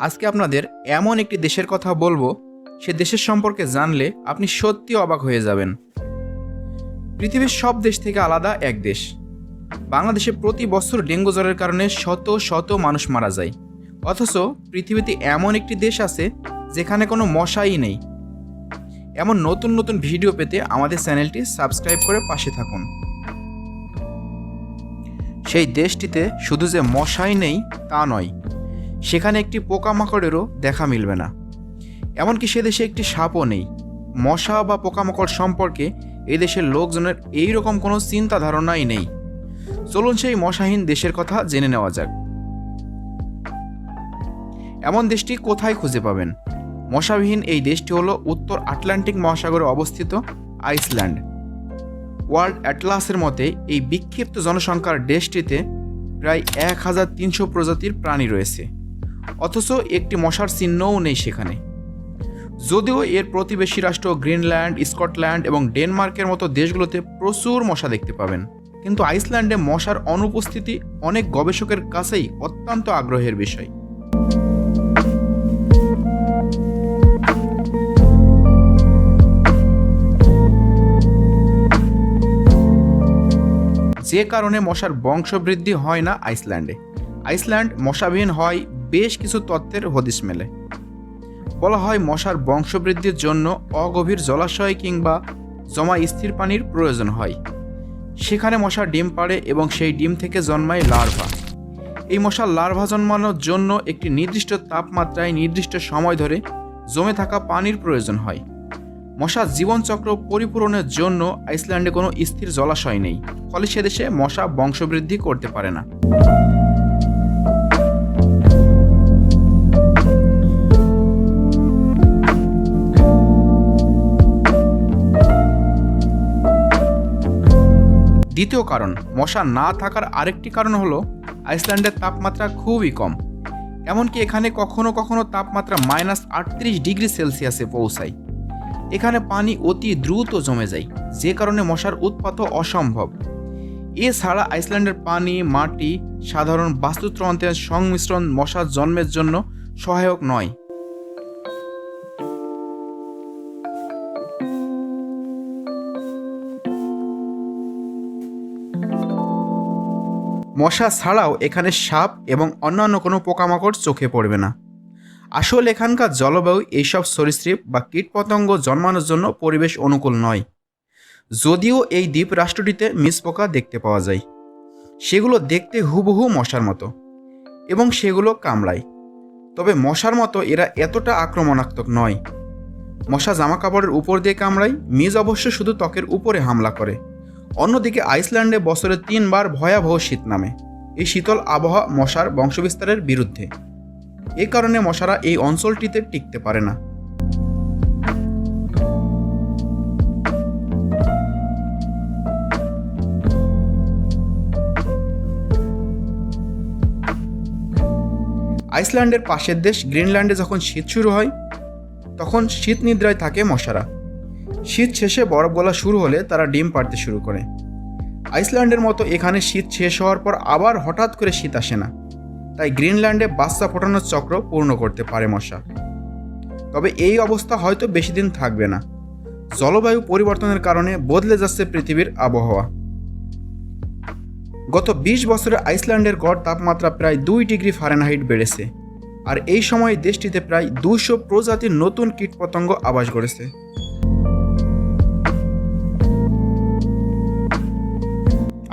আজকে আপনাদের এমন একটি দেশের কথা বলব, সে দেশের সম্পর্কে জানলে আপনি সত্যি অবাক হয়ে যাবেন। পৃথিবীর সব দেশ থেকে আলাদা এক দেশ। বাংলাদেশে প্রতি বছর ডেঙ্গু জ্বরের কারণে শত শত মানুষ মারা যায়। অথচ পৃথিবীতে এমন একটি দেশ আছে, যেখানে কোনো মশাই নেই। এমন নতুন নতুন ভিডিও পেতে আমাদের চ্যানেলটি সাবস্ক্রাইব করে পাশে থাকুন। সেই দেশটিতে শুধু যে মশাই নেই, তা নয় সেখানে একটি পোকামাকড়েরও দেখা মিলবে না। এমনকি সে দেশে একটি সাপও নেই। মশা বা পোকামাকড় সম্পর্কে এই দেশের লোকজনের এই রকম কোনো চিন্তা ধারণাই নেই। চলুন সেই মশাহীন দেশের কথা জেনে নেওয়া যাক। এমন দেশটি কোথায় খুঁজে পাবেন? মশাবিহীন এই দেশটি হলো উত্তর আটলান্টিক মহাসাগরে অবস্থিত আইসল্যান্ড। ওয়ার্ল্ড অ্যাটলাসের মতে, এই বিক্ষিপ্ত জনসংখ্যার দেশটিতে প্রায় এক হাজার তিনশো প্রজাতির প্রাণী রয়েছে। অথচ একটি মশার চিহ্নও নেই সেখানে। যদিও এর প্রতিবেশী রাষ্ট্র গ্রিনল্যান্ড, স্কটল্যান্ড এবং ডেনমার্কের মতো দেশগুলোতে প্রচুর মশা দেখতে পাবেন। কিন্তু আইসল্যান্ডে মশার অনুপস্থিতি অনেক গবেষকের কাছেই অত্যন্ত আগ্রহের বিষয়। যে কারণে মশার বংশবৃদ্ধি হয় না আইসল্যান্ডে। আইসল্যান্ড মশাবিহীন হয় বেশ কিছু তত্ত্বের হদিস মেলে। বলা হয় মশার বংশবৃদ্ধির জন্য অগভীর জলাশয় কিংবা জমা স্থির পানির প্রয়োজন হয়। সেখানে মশা ডিম পাড়ে এবং সেই ডিম থেকে জন্মায় লার্ভা। এই মশার লার্ভা জন্মানোর জন্য একটি নির্দিষ্ট তাপমাত্রায় নির্দিষ্ট সময় ধরে জমে থাকা পানির প্রয়োজন হয়। মশার জীবনচক্র পরিপূরণের জন্য আইসল্যান্ডে কোনো স্থির জলাশয় নেই, ফলে সে দেশে মশা বংশবৃদ্ধি করতে পারে না। দ্বিতীয় কারণ, মশা না থাকার আরেকটি কারণ হলো আইসল্যান্ডের তাপমাত্রা খুবই কম। এমনকি এখানে কখনো কখনো তাপমাত্রা মাইনাস আটত্রিশ ডিগ্রি সেলসিয়াসে পৌঁছায়। এখানে পানি অতি দ্রুত জমে যায়, যে কারণে মশার উৎপাতও অসম্ভব। এছাড়া আইসল্যান্ডের পানি, মাটি, সাধারণ বাস্তুতন্ত্রের সংমিশ্রণ মশার জন্মের জন্য সহায়ক নয়। মশা ছাড়াও এখানে সাপ এবং অন্যান্য কোনো পোকামাকড় চোখে পড়বে না। আসলে এখানকার জলবায়ু এইসব সরীসৃপ বা কীটপতঙ্গ জন্মানোর জন্য পরিবেশ অনুকূল নয়। যদিও এই দ্বীপ রাষ্ট্রটিতে মিস পোকা দেখতে পাওয়া যায়। সেগুলো দেখতে হুবহু মশার মতো এবং সেগুলো কামড়ায়। তবে মশার মতো এরা এতটা আক্রমণাত্মক নয়। মশা জামা কাপড়ের উপর দিয়ে কামড়ায়, মিজ অবশ্য শুধু ত্বকের উপরে হামলা করে। অন্যদিকে আইসল্যান্ডে বছরে তিনবার ভয়াবহ শীত নামে। এই শীতল আবহাওয়া মশার বংশবিস্তারের বিরুদ্ধে। এ কারণে মশারা এই অঞ্চলটিতে টিকতে পারে না। আইসল্যান্ডের পাশের দেশ গ্রিনল্যান্ডে যখন শীত শুরু হয়, তখন শীত নিদ্রায় থাকে মশারা। শীত শেষে বরফ গলা শুরু হলে তারা ডিম পাড়তে শুরু করে। আইসল্যান্ডের মতো এখানে শীত শেষ হওয়ার পর আবার হঠাৎ করে শীত আসে না। তাই গ্রিনল্যান্ডে বাচ্চা ফোটানোর চক্র পূর্ণ করতে পারে মশা। তবে এই অবস্থা হয়তো বেশি দিন থাকবে না। জলবায়ু পরিবর্তনের কারণে বদলে যাচ্ছে পৃথিবীর আবহাওয়া। গত ২০ বছরে আইসল্যান্ডের গড় তাপমাত্রা প্রায় দুই ডিগ্রি ফারেনহাইট বেড়েছে। আর এই সময়ে দেশটিতে প্রায় দুশো প্রজাতির নতুন কীটপতঙ্গ আবাস গড়েছে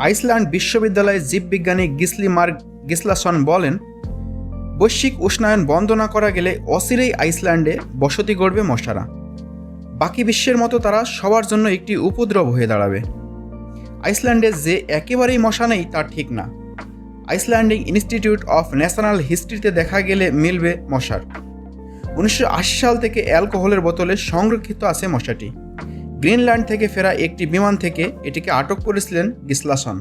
আইসল্যান্ড বিশ্ববিদ্যালয়ের জীববিজ্ঞানী গিসলি মার্ক গিসলাসন বলেন, বৈশ্বিক উষ্ণায়ন বন্ধ না করা গেলে অচিরেই আইসল্যান্ডে বসতি গড়বে মশারা। বাকি বিশ্বের মতো তারা সবার জন্য একটি উপদ্রব হয়ে দাঁড়াবে। আইসল্যান্ডে যে একেবারেই মশা নেই তা ঠিক না। আইসল্যান্ডিং ইনস্টিটিউট অফ ন্যাশনাল হিস্ট্রিতে দেখা গেলে মিলবে মশার। উনিশশো আশি সাল থেকে অ্যালকোহলের বোতলে সংরক্ষিত আছে মশাটি। গ্রিনল্যান্ড থেকে ফেরা একটি বিমান থেকে এটিকে আটক করেছিলেন গিসলাসন।